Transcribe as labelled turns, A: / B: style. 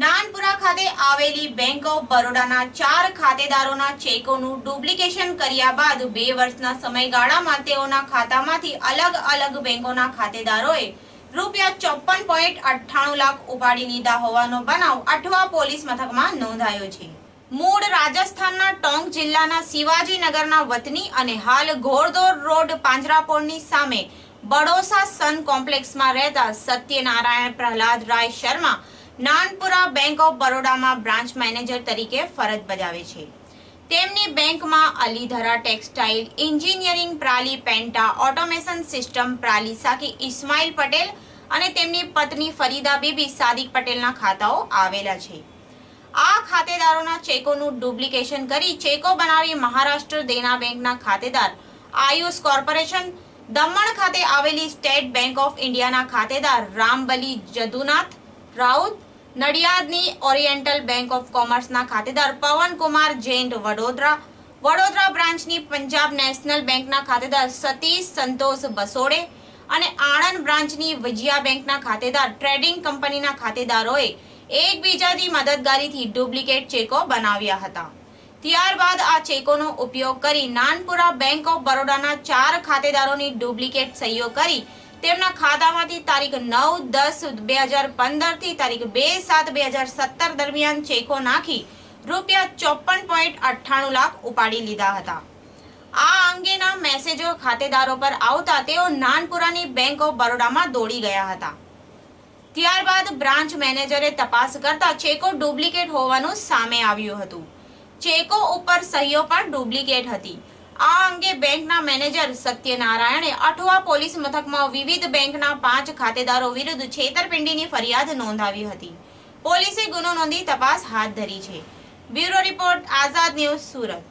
A: નાનપુરા ખાતે આવેલી bank of બરોડાના ચાર ખાતેદારોના ચેકોનું ડુપ્લિકેશન કર્યા બાદ બે વર્ષના સમયગાળામાં તેઓના ખાતામાંથી અલગ અલગ બેંકોના ખાતેદારોએ રૂપિયા ચોપન પોઈન્ટ અઠ્ઠાણું લાખ ઉપાડી લીધા હોવાનો બનાવ અઠવા પોલીસ મથકમાં નોંધાયો છે. મૂળ રાજસ્થાનના ટોંક જિલ્લાના શિવાજીનગરના વતની અને હાલ ઘોડદોર રોડ પાંજરાપોળની સામે બડોસા સન કોમ્પ્લેક્સમાં રહેતા સત્યનારાયણ પ્રહલાદ રાય શર્મા નાનપુરા બેંક ઓફ બરોડામાં બ્રાન્ચ મેનેજર તરીકે ફરજ બજાવે છે. તેમની બેંકમાં અલીધરા ટેક્સટાઇલ, એન્જિનિયરિંગ પ્રાલી, પેન્ટા, ઓટોમેશન સિસ્ટમ પ્રાલી સાકી ઇસ્માઇલ પટેલ અને તેમની પત્ની ફરીદા બીબી સાદિક પટેલના ખાતાઓ આવેલા છે. આ ખાતેદારોના ચેકોનું ડુપ્લિકેશન કરી ચેકો બનાવી મહારાષ્ટ્ર દેના બેંકના ખાતેદાર આયુષ કોર્પોરેશન, દમણ ખાતે આવેલી સ્ટેટ બેંક ઓફ ઇન્ડિયાના ખાતેદાર રામબલી જદુનાથ રાઉત નડિયાદની ઓરિએન્ટલ બેંક ઓફ કોમર્સના ખાતેદાર પવન કુમાર જૈન વડોદરા વડોદરા બ્રાન્ચની પંજાબ નેશનલ બેંકના ખાતેદાર સતીશ સંતોષ બસોડે અને આણંદ બ્રાન્ચની વિજયા બેંકના ખાતેદાર ટ્રેડિંગ કંપનીના ખાતેદારોએ એકબીજાની મદદગારીથી ડુપ્લિકેટ ચેકો બનાવ્યા હતા. ત્યારબાદ આ ચેકોનો ઉપયોગ કરી નાનપુરા બેંક ઓફ બરોડાના ચાર ખાતેદારોની ડુપ્લિકેટ સહીઓ કરી તેમના ખાતામાંથી તારીખ નવ, દસ, બે હજાર પંદરથી તારીખ બે, સાત, બે હજાર સત્તર દરમિયાન ચેકો નાખી રૂપિયા ચોપન પોઈન્ટ અઠ્ઠાણું લાખ ઉપાડી લીધા હતા. આ અંગેના મેસેજો ખાતેદારો પર આવતા તેઓ નાનપુરાની બેંક ઓફ બરોડામાં દોડી ગયા હતા. ત્યારબાદ બ્રાન્ચ મેનેજરે તપાસ કરતા ચેકો ડુપ્લિકેટ હોવાનું સામે આવ્યું હતું. ચેકો ઉપર સહીઓ પણ ડુપ્લિકેટ હતી. આ અંગે બેંકના મેનેજર સત્યનારાયણે અઠવા પોલીસ મથકમાં વિવિધ બેંકના પાંચ ખાતેદારો વિરુદ્ધ છેતરપિંડીની ફરિયાદ નોંધાવી હતી. પોલીસે ગુનો નોંધી તપાસ હાથ ધરી છે. Bureau report Azad news Surat.